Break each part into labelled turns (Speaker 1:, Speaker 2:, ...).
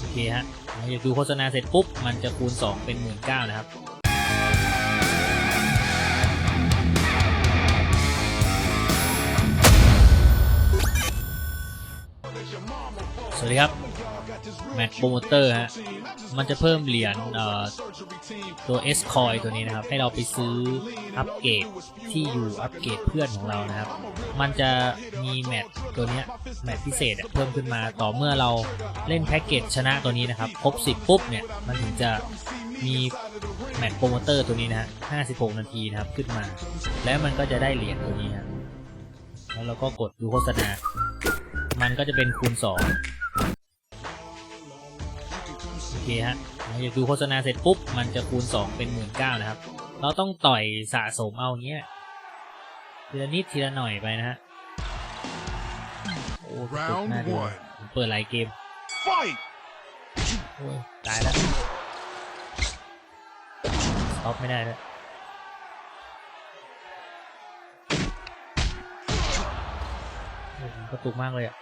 Speaker 1: โอเคฮะหลังจากดูโฆษณาเสร็จปุ๊บ มันจะคูณ 2 เป็น 1 9ื่นนะครับสวัสดีครับ แมตช์โปรโมเตอร์ฮะ มันจะเพิ่มเหรียญตัว S coin ตัวนี้นะครับ ให้เราไปซื้ออัปเกรดที่อยู่อัปเกรดเพื่อนของเรานะครับ มันจะมีแมตช์ตัวนี้แมตช์พิเศษเพิ่มขึ้นมาต่อเมื่อเราเล่นแพ็กเกจชนะตัวนี้นะครับ ครบ 10 ปุ๊บเนี่ย มันถึงจะมีแมตช์โปรโมเตอร์ตัวนี้นะฮะ 56 นาทีนะครับขึ้นมา แล้วมันก็จะได้เหรียญตัวนี้ฮะแล้วเราก็กดดูโฆษณา มันก็จะเป็นคูณ2โอเค ฮะหลังจากดูโฆษณาเสร็จปุ๊บ มันจะคูณ 2 เป็น 1 9ื่นนะครับ เราต้องต่อยสะสมเอาเงี้ยทีละนิดทีละหน่อยไปนะฮะ โอ้กระตุกหน้าดูเปิดหลายเกมโอ้ยตายแล้วสต็อปไม่ได้ด้วยโอ้ยกระตุกมากเลยอะ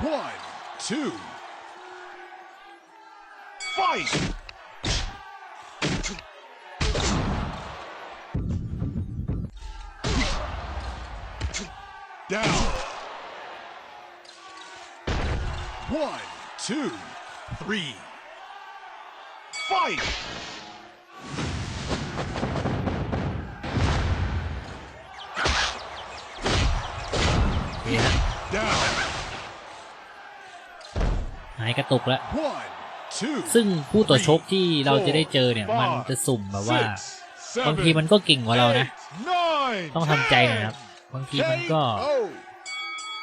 Speaker 2: One, two, fight! Down. One, two, three. Fight! Down.
Speaker 1: หายกระตุกแล้ว
Speaker 2: One, two,
Speaker 1: ซึ่งผู้ต่อชกที่เราจะได้เจอเนี่ย มันจะสุ่มแบบว่า
Speaker 2: six,
Speaker 1: บางทีมันก็เก่งกว่าเรานะ
Speaker 2: eight, nine,
Speaker 1: ต้องทำใจหน่อยนะครับบางทีมันก็
Speaker 2: KO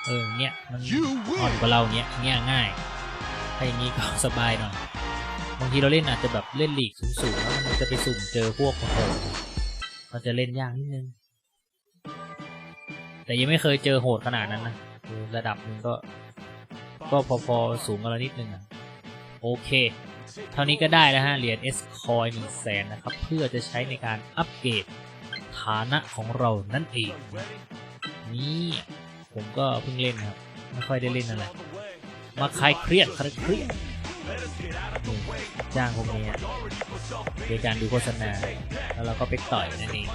Speaker 1: เออเนี้ยมัน
Speaker 2: You win
Speaker 1: อ่อนกว่าเราเนี้ยเนี้ยง่ายถ้าอย่างนี้ก็สบายหน่อยบางทีเราเล่นอาจจะแบบเล่นลีกสูงๆแล้วมันจะไปสุ่มเจอพวกโหดมันจะเล่นยากนิดนึงแต่ยังไม่เคยเจอโหดขนาดนั้นนะคือระดับหนึงก็ ก็พอๆสูงกว่าเรานิดนึงอะโอเค เท่านี้ก็ได้แล้วฮะ เหรียญ S coin 1 0 0 0 0แสนนะครับ เพื่อจะใช้ในการอัปเกรดฐานะของเรานั่นเอง นี่ผมก็เพิ่งเล่นครับ ไม่ค่อยได้เล่นอะไร มาคลายเครียดคลายเครียดจ้างพวกนี้โดยการดูโฆษณา แล้วเราก็ไปต่อยนั่นเอง